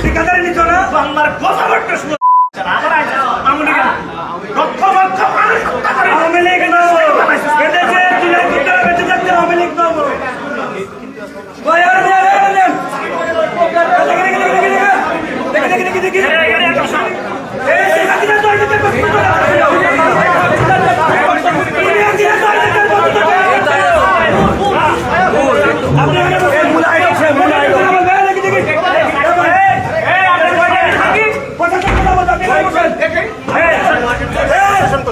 ঠিকাদারি নিত না বাংলার কথা বার্তা শুনে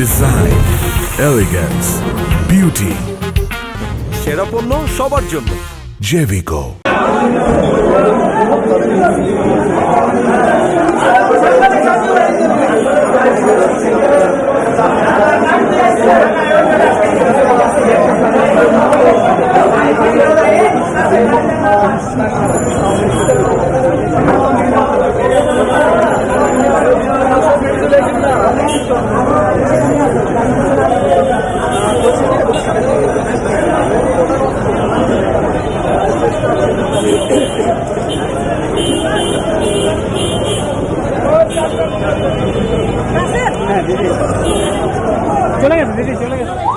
ডিজাইন এলিগেন্স বিউটি সেরা পণ্য সবার জন্য। জেভিকো চলে গেছে দিদি চলে গেছে।